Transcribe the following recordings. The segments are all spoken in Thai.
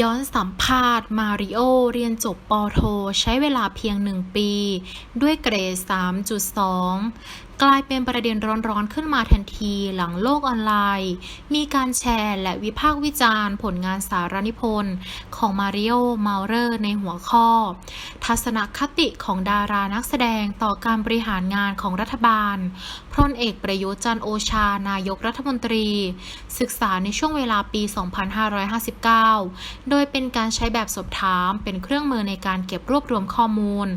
ย้อนสัมภาษณ์มาริโอเรียนจบปโท ใช้เวลาเพียงหนึ่งปี ด้วยเกรด 3.2 กลายเป็นประเด็นร้อนๆขึ้นมาทันทีหลังโลกออนไลน์ มีการแชร์และวิพากษ์วิจารณ์ ผลงานสารนิพนธ์ของมาริโอมาเรอร์ในหัวข้อ ทัศนคติของดารานักแสดงต่อการบริหารงานของรัฐบาลพลเอกประยุทธ์จันโอชานายกรัฐมนตรี ศึกษาในช่วงเวลาปี 2559 โดยเป็นการใช้แบบสอบถามเป็นเครื่องมือในการเก็บรวบรวมข้อมูล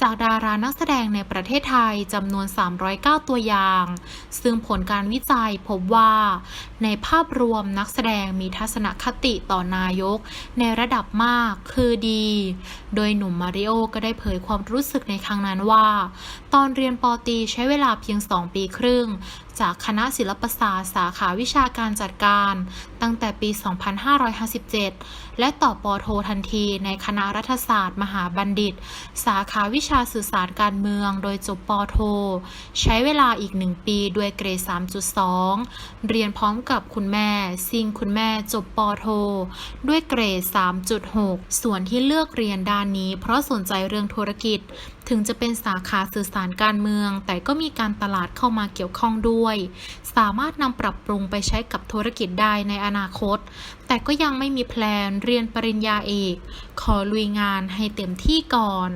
จากดารานักแสดงในประเทศไทยจำนวน 309ตัวอย่าง ซึ่งผลการวิจัยพบว่า ในภาพรวมนักแสดงมีทัศนคติต่อนายก ในระดับมากคือดี โดยหนุ่มมาริโอก็ได้เผยความรู้สึกในครั้งนั้นว่า ตอนเรียนปอตีใช้เวลาเพียง 2 ปีครึ่ง จากคณะศิลปศาสตร์สาขาวิชาการจัดการ ตั้งแต่ปี 2557 และต่อปอโททันทีในคณะรัฐศาสตร์ มหาบัณฑิต สาขาวิชาสื่อสารการเมือง โดยจบปอโท ใช้เวลาอีกหนึ่งปีด้วยเกรด 3.2 เรียนพร้อมกับคุณแม่ ซิงคุณแม่จบปโท ด้วยเกรด 3.6 ส่วนที่เลือกเรียนด้านนี้ เพราะสนใจเรื่องธุรกิจ ถึงจะเป็นสาขาสื่อสารการเมือง แต่ก็มีการตลาดเข้ามาเกี่ยวข้องด้วย สามารถนำปรับปรุงไปใช้กับธุรกิจได้ในอนาคต แต่ก็ยังไม่มีแพลนเรียนปริญญาเอก ขอลุยงานให้เต็มที่ก่อน